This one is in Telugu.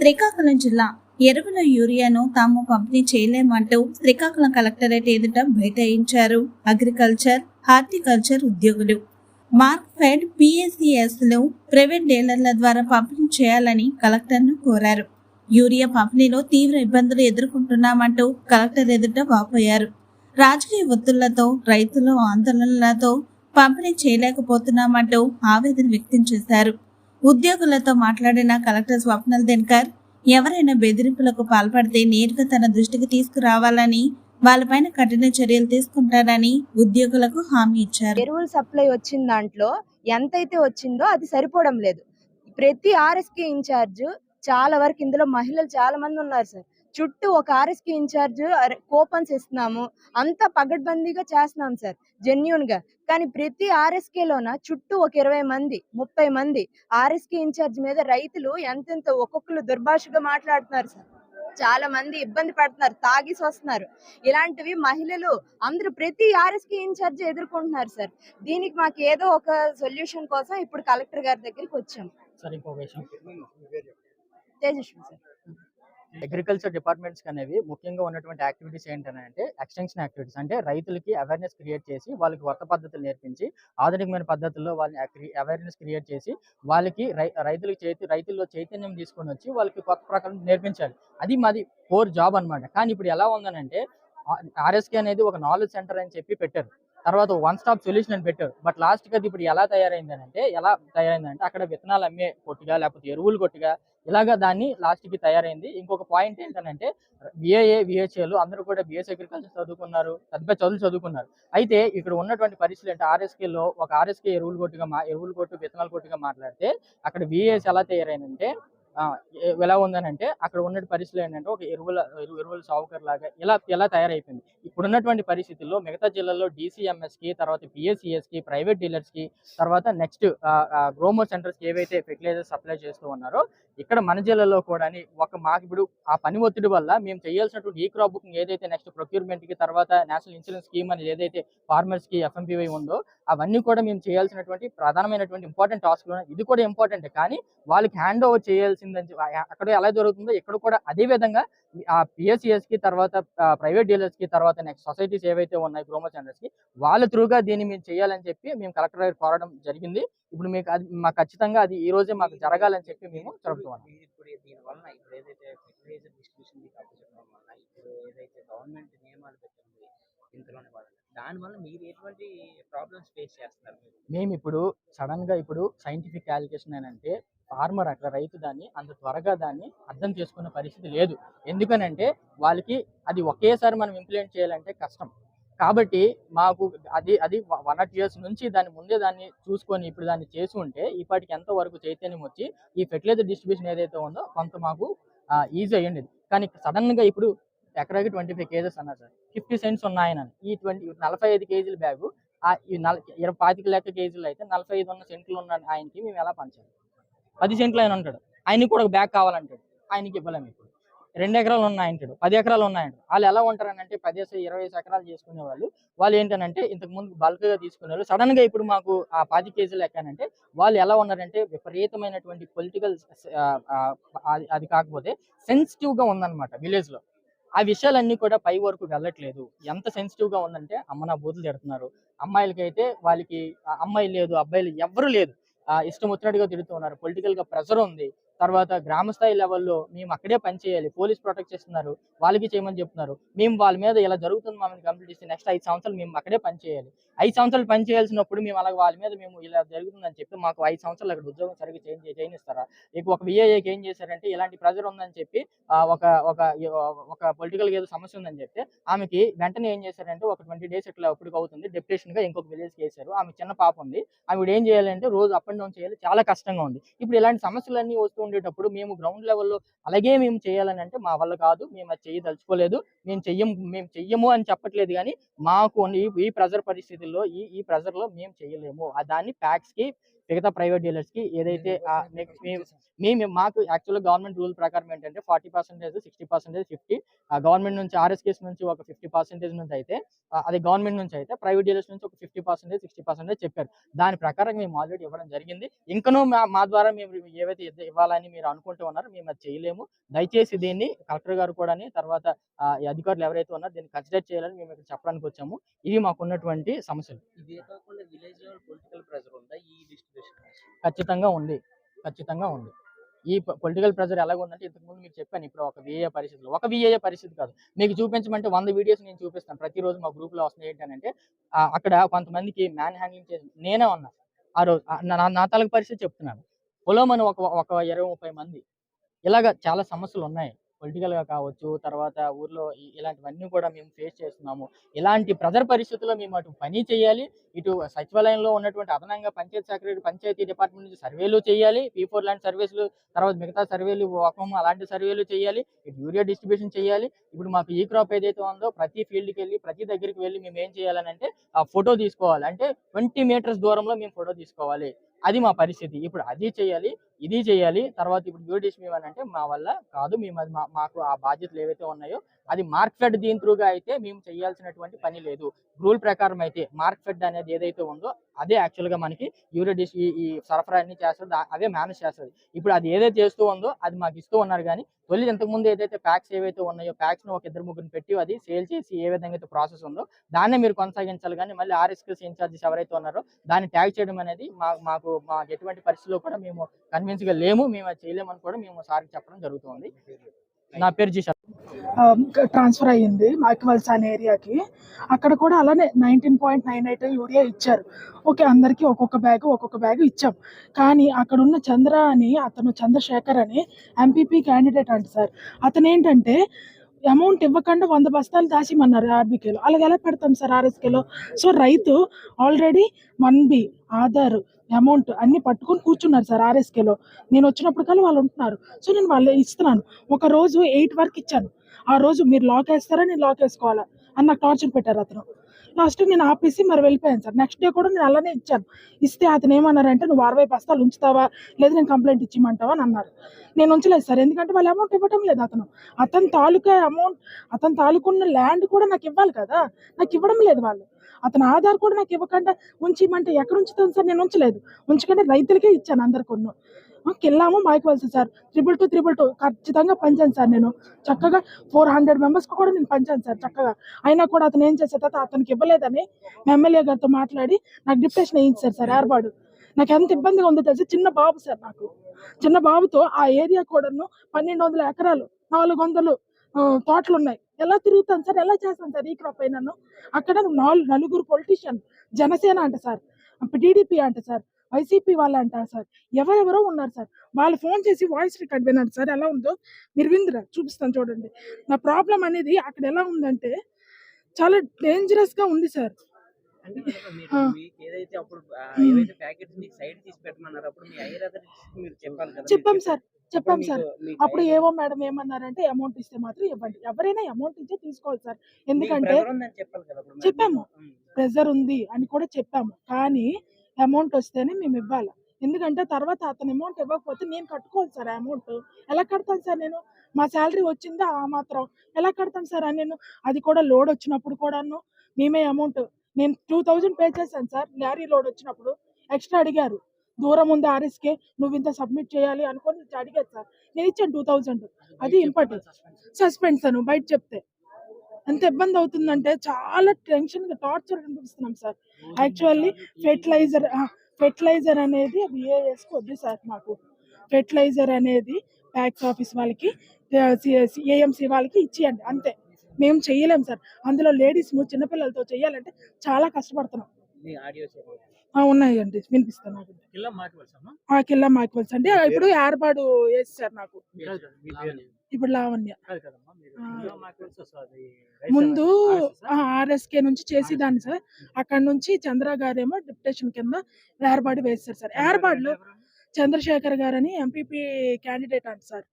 శ్రీకాకుళం జిల్లా ఎరువుల యూరియాను తాము పంపిణీ చేయలేమంటూ శ్రీకాకుళం కలెక్టరేట్ ఎదుట బైఠాయించారు అగ్రికల్చర్ హార్టికల్చర్ ఉద్యోగులు. మార్క్ ఫెడ్ పిఎస్సిఎస్లు ప్రైవేట్ డీలర్ల ద్వారా పంపిణీ చేయాలని కలెక్టర్ను కోరారు. యూరియా పంపిణీలో తీవ్ర ఇబ్బందులు ఎదుర్కొంటున్నామంటూ కలెక్టర్ ఎదుట వాపోయారు. రాజకీయ ఒత్తిళ్ళతో రైతులు ఆందోళనలతో పంపిణీ చేయలేకపోతున్నామంటూ ఆవేదన వ్యక్తం చేశారు. ఉద్యోగులతో మాట్లాడిన కలెక్టర్ స్వప్నల్ దినకర్ ఎవరైనా బెదిరింపులకు పాల్పడితే నేరుగా తన దృష్టికి తీసుకురావాలని వాళ్ళపైన కఠిన చర్యలు తీసుకుంటారని ఉద్యోగులకు హామీ ఇచ్చారు. ఎరువుల సప్లై వచ్చిన దాంట్లో ఎంతైతే వచ్చిందో అది సరిపోవడం లేదు. ప్రతి ఆర్ఎస్కే ఇన్ఛార్జ్ చాలా వరకు ఇందులో మహిళలు చాలా మంది ఉన్నారు సార్. చుట్టూ ఒక ఆర్ఎస్కే ఇన్ఛార్జ్ కూపన్స్ ఇస్తున్నాము అంతా పగడ్బందీగా చేస్తున్నాం సార్ జెన్యున్గా కానీ ప్రతి ఆర్ఎస్కే లోన చుట్టూ ఒక ఇరవై మంది ముప్పై మంది ఆర్ఎస్కే ఇన్ఛార్జ్ మీద రైతులు ఎంతెంత ఒక్కొక్కరు దుర్భాషగా మాట్లాడుతున్నారు సార్. చాలా మంది ఇబ్బంది పడుతున్నారు తాగేసి వస్తున్నారు. ఇలాంటివి మహిళలు అందరూ ప్రతి ఆర్ఎస్కి ఇన్ఛార్జ్ ఎదుర్కొంటున్నారు సార్. దీనికి మాకు ఏదో ఒక సొల్యూషన్ కోసం ఇప్పుడు కలెక్టర్ గారి దగ్గరికి వచ్చాం. సార్ ఇంకో విషయం. తేజస్వి సార్. అగ్రికల్చర్ డిపార్ట్మెంట్స్ అనేవి ముఖ్యంగా ఉన్నటువంటి యాక్టివిటీస్ ఏంటంటే ఎక్స్టెన్షన్ యాక్టివిటీస్ అంటే రైతులకి అవేర్నెస్ క్రియేట్ చేసి వాళ్ళకి కొత్త పద్ధతులు నేర్పించి ఆధునికమైన పద్ధతుల్లో వాళ్ళని అవేర్నెస్ క్రియేట్ చేసి వాళ్ళకి రై- చేతి రైతుల్లో చైతన్యం తీసుకొని వచ్చి వాళ్ళకి కొత్త ప్రకారం నేర్పించాలి. అది మాది కోర్ జాబ్ అన్నమాట. కానీ ఇప్పుడు ఎలా ఉందనంటే ఆర్ఎస్కే అనేది ఒక నాలెడ్జ్ సెంటర్ అని చెప్పి పెట్టారు. తర్వాత వన్ స్టాప్ సొల్యూషన్ అని పెట్టారు. బట్ లాస్ట్ అది ఇప్పుడు ఎలా తయారైంది అంటే ఎలా తయారైందంటే అక్కడ విత్తనాలు అమ్మే కొట్టుగా లేకపోతే ఎరువులు కొట్టుగా ఇలాగా దాన్ని లాస్ట్కి తయారైంది. ఇంకొక పాయింట్ ఏంటంటే విఏఏ విహెచ్ఏలు అందరూ కూడా బిఎస్ అగ్రికల్చర్ చదువుకున్నారు పెద్ద పెద్ద చదువులు చదువుకున్నారు. అయితే ఇక్కడ ఉన్నటువంటి పరిస్థితులు అంటే ఆర్ఎస్కేలో లో ఒక ఆర్ఎస్కే ఎరువులు కొట్టుగా ఎరువులు కొట్టు విత్తనాలు కొట్టుగా మాట్లాడితే అక్కడ విఏఎస్ ఎలా తయారైందంటే ఎలా ఉందనంటే అక్కడ ఉన్న పరిస్థితులు ఏంటంటే ఒక ఎరువుల ఎరువు- ఎరువుల సావుకర్ లాగా ఇలా ఎలా తయారైపోయింది. ఇప్పుడున్నటువంటి పరిస్థితుల్లో మిగతా జిల్లాల్లో DCMS కి తర్వాత పిఎస్సిఎస్కి ప్రైవేట్ డీలర్స్కి తర్వాత నెక్స్ట్ గ్రోమో సెంటర్స్కి ఏవైతే ఫెర్టిలైజర్స్ సప్లై చేస్తూ ఉన్నారో ఇక్కడ మన జిల్లాలో కూడా ఒక మాకు ఇప్పుడు ఆ పని ఒత్తిడి వల్ల మేము చేయాల్సినటువంటి ఈ క్రాప్ బుకింగ్ ఏదైతే నెక్స్ట్ ప్రొక్యూర్మెంట్కి తర్వాత నేషనల్ ఇన్సూరెన్స్ స్కీమ్ అనేది ఏదైతే ఫార్మర్స్కి ఎఫ్ఎంపీవై ఉందో అవన్నీ కూడా మేము చేయాల్సినటువంటి ప్రధానమైనటువంటి ఇంపార్టెంట్ టాస్క్ ఇది కూడా ఇంపార్టెంట్. కానీ వాళ్ళకి హ్యాండ్ ఓవర్ చేయాల్సిన ఆ- అక్కడ ఎలా జరుగుతుందో ఇక్కడ కూడా అదే విధంగా ఆ పిఎస్సిఎస్కి తర్వాత ప్రైవేట్ డీలర్స్కి తర్వాత నెక్స్ట్ సొసైటీస్ ఏవైతే ఉన్నాయి గ్రోమో సెంటర్స్కి వాళ్ళ త్రూగా దీన్ని మేము చేయాలని చెప్పి మేము కలెక్టర్ గారికి కోరడం జరిగింది. ఇప్పుడు మీకు అది మాకు ఖచ్చితంగా అది ఈ రోజే మాకు జరగాలని చెప్పి మేము జరుపుతున్నాం మీరు ఇప్పుడు ఏదైతే డిస్ట్రిబ్యూషన్ గవర్నమెంట్ నియమాలు పెట్టింది ఇంతలోనే వాళ్ళని దానివల్ల మీరు ఎటువంటి ప్రాబ్లమ్స్ ఫేస్ చేస్తారు మేము ఇప్పుడు సడన్గా ఇప్పుడు సైంటిఫిక్ క్యాలిక్యులేషన్ ఏంటంటే ఫార్మర్ అక్కడ రైతు దాన్ని అంత త్వరగా దాన్ని అర్థం చేసుకునే పరిస్థితి లేదు. ఎందుకనంటే వాళ్ళకి అది ఒకేసారి మనం ఇంప్లిమెంట్ చేయాలంటే కష్టం. కాబట్టి మాకు అది అది వన్ ఆర్ ఇయర్స్ నుంచి దాని ముందే దాన్ని చూసుకొని ఇప్పుడు దాన్ని చేసి ఉంటే ఇప్పటికి ఎంత వరకు చైతన్యం వచ్చి ఈ ఫెర్టిలైజర్ డిస్ట్రిబ్యూషన్ ఏదైతే ఉందో కొంత మాకు ఈజీ అయ్యింది కానీ సడన్గా ఇప్పుడు ఎకరాకి ట్వంటీ ఫైవ్ కేజెస్ అన్నారు సార్. ఫిఫ్టీ సెంట్స్ ఉన్నాయని ఈ ట్వంటీ నలభై ఐదు కేజీల బ్యాగు ఈ నల ఇరవై పాతిక లెక్క కేజీలు అయితే నలభై ఐదు ఉన్న సెంట్లు ఉన్న ఆయనకి మేము ఎలా పంచాలి? పది సెంట్లు ఆయన ఉంటాడు. ఆయనకి కూడా ఒక బ్యాగ్ కావాలంటాడు. ఆయనకి ఇవ్వలేము ఇప్పుడు. రెండు ఎకరాలు ఉన్నాయంటాడు పది ఎకరాలు ఉన్నాయంటాడు వాళ్ళు ఎలా ఉంటారని అంటే పదిహేసి ఇరవై ఐదు ఎకరాలు చేసుకునే వాళ్ళు వాళ్ళు ఏంటనంటే ఇంతకు ముందు బల్క్గా తీసుకునే వాళ్ళు సడన్గా ఇప్పుడు మాకు ఆ పది కేజీలు ఎక్కానంటే వాళ్ళు ఎలా ఉన్నారంటే విపరీతమైనటువంటి పొలిటికల్ అది కాకపోతే సెన్సిటివ్గా ఉందన్నమాట విలేజ్లో. ఆ విషయాలన్నీ కూడా పై వరకు వెళ్ళట్లేదు. ఎంత సెన్సిటివ్గా ఉందంటే అమ్మ నా బూతులు తిడుతున్నారు. అమ్మాయిలకి అయితే వాళ్ళకి అమ్మాయి లేదు అబ్బాయిలు ఎవ్వరు లేదు. ఆ ఇష్టం వచ్చినట్టుగా తిడుతున్నారు పొలిటికల్గా ప్రెషర్ ఉంది. తర్వాత గ్రామ స్థాయి లెవెల్లో మేము అక్కడే పని చేయాలి. పోలీస్ ప్రొటెక్ట్ చేస్తున్నారు. వాళ్ళకి చేయమని చెప్తున్నారు. మేము వాళ్ళ మీద ఇలా జరుగుతుంది మమ్మల్ని కంప్లీట్ చేస్తే నెక్స్ట్ ఐదు సంవత్సరాలు మేము అక్కడే పని చేయాలి. ఐదు సంవత్సరాలు పనిచేయాల్సినప్పుడు మేము అలాగే వాళ్ళ మీద మేము ఇలా జరుగుతుందని చెప్పి మాకు ఐదు సంవత్సరాలు అక్కడ ఉద్యోగం సరిగ్గా చేంజ్ చేయనిస్తారా ఇక ఒక విఏఏకి ఏం చేశారంటే ఇలాంటి ప్రెజర్ ఉందని చెప్పి ఒక ఒక ఒక పొలిటికల్ ఏదో సమస్య ఉందని చెప్తే ఆమెకి వెంటనే ఏం చేశారంటే ఒక ట్వంటీ డేస్ ఇట్లా అప్పటికి అవుతుంది. డెప్యుటేషన్గా ఇంకొక విలేజ్కి వేశారు. ఆమె చిన్న పాప ఉంది. ఆమె ఏం చేయాలంటే రోజు అప్ అండ్ డౌన్ చేయాలి. చాలా కష్టంగా ఉంది. ఇప్పుడు ఇలాంటి సమస్యలన్నీ వస్తూ ఉండేటప్పుడు మేము గ్రౌండ్ లెవెల్లో అలాగే మేము చేయాలని అంటే మా వల్ల కాదు మేము అది చేయదలుచుకోలేదు మేము చెయ్యం మేము చెయ్యము అని చెప్పట్లేదు కానీ మాకు ఈ- ప్రెజర్ పరిస్థితుల్లో ఈ ఈ ప్రెజర్లో మేము చేయలేము. దాన్ని ప్యాక్స్కి మిగతా ప్రైవేట్ డీలర్స్కి ఏదైతే మేము మాకు యాక్చువల్గా గవర్నమెంట్ రూల్ ప్రకారం ఏంటంటే forty percentage sixty percentage fifty. Government నుంచి ఆర్ఎస్కేస్ నుంచి ఒక ఫిఫ్టీ పర్సెంటేజ్ నుంచి అయితే అది గవర్నమెంట్ నుంచి అయితే ప్రైవేట్ డీలర్స్ నుంచి ఒక ఫిఫ్టీ పర్సెంటేజ్ సిక్స్టీ పర్సెంటేజ్ చెప్పారు. దాని ప్రకారం మేము ఆల్రెడీ ఇవ్వడం జరిగింది. ఇంకనూ మా మా ద్వారా మేము ఏవైతే ఇవ్వాలని మీరు అనుకుంటూ ఉన్నారు మేము అది చేయలేము. దయచేసి దీన్ని కలెక్టర్ గారు కూడా తర్వాత అధికారులు ఎవరైతే ఉన్నారో దీన్ని కన్సిడర్ చేయాలని మేము ఇక్కడ చెప్పడానికి వచ్చాము ఇవి మాకు ఉన్నటువంటి సమస్యలు. ఇదే కాకుండా విలేజ్ పొలిటికల్ ప్రెషర్ ఉందా? ఈ ఖచ్చితంగా ఉంది. ఖచ్చితంగా ఉంది. ఈ పొలిటికల్ ప్రెజర్ ఎలాగ ఉందంటే ఇంతకుముందు మీకు చెప్పాను ఇప్పుడు ఒక విఏఏ పరిస్థితులు. ఒక విఏఏ పరిస్థితి కాదు. మీకు చూపించమంటే వంద వీడియోస్ నేను చూపిస్తాను. ప్రతిరోజు మా గ్రూప్లో వస్తున్నాయి ఏంటంటే అక్కడ కొంతమందికి మ్యాన్ హ్యాండ్లింగ్ చేసి నేనే ఉన్నా. ఆ రోజు నా తాలూకు పరిస్థితి చెప్తున్నాను. పొలోమని ఒక ఒక ఇరవై ముప్పై మంది. ఇలాగ చాలా సమస్యలు ఉన్నాయి పొలిటికల్గా కావచ్చు తర్వాత ఊర్లో ఇలాంటివన్నీ కూడా మేము ఫేస్ చేస్తున్నాము. ఇలాంటి ప్రజల పరిస్థితుల్లో మేము అటు పని చేయాలి ఇటు సచివాలయంలో ఉన్నటువంటి అదనంగా పంచాయతీ సెక్రటరీ పంచాయతీ డిపార్ట్మెంట్ నుంచి సర్వేలు చేయాలి పీ ఫోర్ లాంటి సర్వీసులు తర్వాత మిగతా సర్వేలు ఒకం అలాంటి సర్వేలు చేయాలి ఇటు యూరియా డిస్ట్రిబ్యూషన్ చేయాలి. ఇప్పుడు మాకు ఈ క్రాప్ ఏదైతే ఉందో ప్రతి ఫీల్డ్కి వెళ్ళి ప్రతి దగ్గరికి వెళ్ళి మేము ఏం చేయాలని అంటే ఆ ఫోటో తీసుకోవాలి. అంటే ట్వంటీ మీటర్స్ దూరంలో మేము ఫోటో తీసుకోవాలి. అది మా పరిస్థితి. ఇప్పుడు అది చేయాలి ఇది చేయాలి. తర్వాత ఇప్పుడు యూడిషన్ అని అంటే మా వల్ల కాదు. మేము అది మా- మాకు ఆ బాధ్యతలు ఏవైతే ఉన్నాయో అది మార్క్ ఫెడ్ దీని త్రూగా అయితే మేము చేయాల్సినటువంటి పని లేదు. రూల్ ప్రకారం అయితే మార్క్ ఫెడ్ అనేది ఏదైతే ఉందో అదే యాక్చువల్గా మనకి యూరియడిష్ ఈ సరఫరా అన్ని చేస్తుంది. అదే మేనేజ్ చేస్తుంది. ఇప్పుడు అది ఏదైతే చేస్తూ ఉందో అది మాకు ఇస్తూ ఉన్నారు కానీ తొలి ఇంతకు ముందు ఏదైతే ప్యాక్స్ ఏవైతే ఉన్నాయో ప్యాక్స్ను ఒక ఇద్దరు ముగ్గురు పెట్టి అది సేల్ చేసి ఏ విధంగా అయితే ప్రాసెస్ ఉందో దాన్నే మీరు కొనసాగించాలి కానీ మళ్ళీ ఆర్ఎస్కెస్ ఇన్ఛార్జెస్ ఎవరైతే ఉన్నారో దాన్ని ట్యాగ్ చేయడం అనేది మా మాకు మాకు ఎటువంటి పరిస్థితుల్లో కూడా మేము కన్వీ గా లేము మేము అది చేయలేమని కూడా మేము సార్కి చెప్పడం జరుగుతుంది. నా పేరు జీ ట్రాన్స్ఫర్ అయ్యింది మైక్వల్స్ అనే ఏరియాకి. అక్కడ కూడా అలానే nineteen point nine eight urea ఇచ్చారు. ఓకే అందరికీ ఒక్కొక్క బ్యాగ్ ఒక్కొక్క బ్యాగ్ ఇచ్చాం. కానీ అక్కడ ఉన్న చంద్ర అని అతను చంద్రశేఖర్ అని ఎంపీపీ క్యాండిడేట్ అంట సార్. అతను ఏంటంటే అమౌంట్ ఇవ్వకుండా వంద బస్తాలు దాచిమన్నారు ఆర్బీకేలో అలాగే ఎలా పెడతాం సార్ ఆర్ఎస్కేలో సో రైతు already one B Aadhaar. Amount అన్ని పట్టుకొని కూర్చున్నారు సార్ ఆర్ఎస్కేలో. నేను వచ్చినప్పుడు కల్లా వాళ్ళు ఉంటున్నారు. సో నేను వాళ్ళు ఇస్తున్నాను. ఒక రోజు ఎయిట్ వరకు ఇచ్చాను. ఆ రోజు మీరు లాక్ వేస్తారా? నేను లాక్ వేసుకోవాలా? అని నాకు టార్చర్ పెట్టారు అతను. లాస్ట్ నేను ఆపేసి మరి వెళ్ళిపోయాను సార్. నెక్స్ట్ డే కూడా నేను అలానే ఇచ్చాను. ఇస్తే అతను ఏమన్నారంటే నువ్వు అరవై బస్తాలు ఉంచుతావా? లేదు నేను కంప్లైంట్ ఇచ్చిమంటావా అని అన్నారు. నేను ఉంచలేదు సార్. ఎందుకంటే వాళ్ళు అమౌంట్ ఇవ్వటం లేదు అతను. అతని తాలూకా అమౌంట్ అతని తాలూకున్న ల్యాండ్ కూడా నాకు ఇవ్వాలి కదా. నాకు ఇవ్వడం లేదు వాళ్ళు. అతని ఆధార్ కూడా నాకు ఇవ్వకుండా ఉంచిమంటే ఎక్కడ ఉంచుతాను సార్? నేను ఉంచలేదు. ఉంచకుండా రైతులకే ఇచ్చాను అందరికొన్ను. కెళ్ళాము మాయకోవాల్సి sir. Triple two triple two ఖచ్చితంగా పంచాను సార్ నేను. చక్కగా ఫోర్ హండ్రెడ్ మెంబర్స్కి కూడా నేను పంచాను సార్ చక్కగా. అయినా కూడా అతను ఏం చేసే తర్వాత అతనికి ఇవ్వలేదని మా ఎమ్మెల్యే గారితో మాట్లాడి నాకు డిప్రెషన్ వేయించారు సార్ ఏర్పాటు. నాకు ఎంత ఇబ్బందిగా ఉందో తెలిసి? చిన్న బాబు సార్ నాకు. చిన్న బాబుతో ఆ ఏరియా కూడాను పన్నెండు వందల ఎకరాలు నాలుగు వందలు తోటలు ఉన్నాయి ఎలా తిరుగుతాను సార్? ఎలా చేస్తాను సార్? ఈ క్రాప్ అయినాను అక్కడ నాలుగు నలుగురు పొలిటీషియన్ జనసేన అంట సార్. టీడీపీ అంట సార్. వైసీపీ వాళ్ళు అంటారు సార్. ఎవరెవరో ఉన్నారు సార్. వాళ్ళు ఫోన్ చేసి వాయిస్ రికార్డ్ వినండి సార్. ఎలా ఉందో మీరు విందురా చూపిస్తాను చూడండి. నా ప్రాబ్లం అనేది అక్కడ ఎలా ఉందంటే చాలా డేంజరస్గా ఉంది సార్. అంటే మేడం మీరు ఆ. మీకు ఏదైతే అప్పుడు ఆ, ఉమ్. ఏవైతే ప్యాకెట్స్ మీకు సైడ్ తీసి పెట్టమన్నారు అప్పుడు మీ ఐర్ మీరు చెప్పాలి కదా చెప్పాం సార్. చెప్పాం అప్పుడు సార్. అప్పుడు ఏవో మేడం ఏమన్నారంటే అమౌంట్ ఇస్తే మాత్రం ఇవ్వండి. ఎవరైనా అమౌంట్ ఇచ్చే తీసుకోవాలి సార్. ఎందుకంటే చెప్పాము. ప్రెజర్ ఉంది అని కూడా చెప్పాము. కానీ అమౌంట్ వస్తేనే మేము ఇవ్వాలి. ఎందుకంటే తర్వాత అతను అమౌంట్ ఇవ్వకపోతే నేను కట్టుకోవాలి సార్ అమౌంట్. ఎలా కడతాను సార్ నేను? మా శాలరీ వచ్చిందా? ఆ మాత్రం. ఎలా కడతాను సార్? అని నేను అది కూడా లోడ్ వచ్చినప్పుడు కూడాను మేమే అమౌంట్ నేను టూ థౌజండ్ పే చేశాను సార్ లారీ లోడ్ వచ్చినప్పుడు. ఎక్స్ట్రా అడిగారు. దూరం ఉంది ఆర్ఎస్కే నువ్వు ఇంత సబ్మిట్ చేయాలి అనుకొని అడిగారు సార్. నేను ఇచ్చాను టూ థౌజండ్. అది ఇంపార్టెంట్. సస్పెండ్స్ అను బయట చెప్తే. ఎంత ఇబ్బంది అవుతుందంటే చాలా టెన్షన్ టార్చర్ అనిపిస్తున్నాం సార్. యాక్చువల్లీ ఫెర్టిలైజర్ ఫెర్టిలైజర్ అనేది అది ఏఎస్కి వద్దు సార్ మాకు. ఫెర్టిలైజర్ అనేది ప్యాక్స్ ఆఫీస్ వాళ్ళకి ఏఎంసీ వాళ్ళకి ఇచ్చేయండి అంతే. మేము చెయ్యలేం సార్. అందులో లేడీస్ చిన్నపిల్లలతో చెయ్యాలంటే చాలా కష్టపడుతున్నాం. మీ ఆడియోస్ ఆ, ఉన్నాయండి. వినిపిస్తాను నాకు. కిల్లా మాట్లాడతామా ఆ కిల్లా మాక్వల్స్ అంటే ఇప్పుడు ఏర్పాటు వేస్తారు నాకు. ఇప్పుడు లావణ్య. ముందు? ఆర్ఎస్కే నుంచి చేసేదాన్ని సార్. అక్కడ నుంచి చంద్ర గారేమో డిప్యుటేషన్ కింద ఏర్పాటు వేస్తారు సార్. ఏర్పాటులో చంద్రశేఖర్ గారని ఎంపీపీ క్యాండిడేట్ అంట సార్.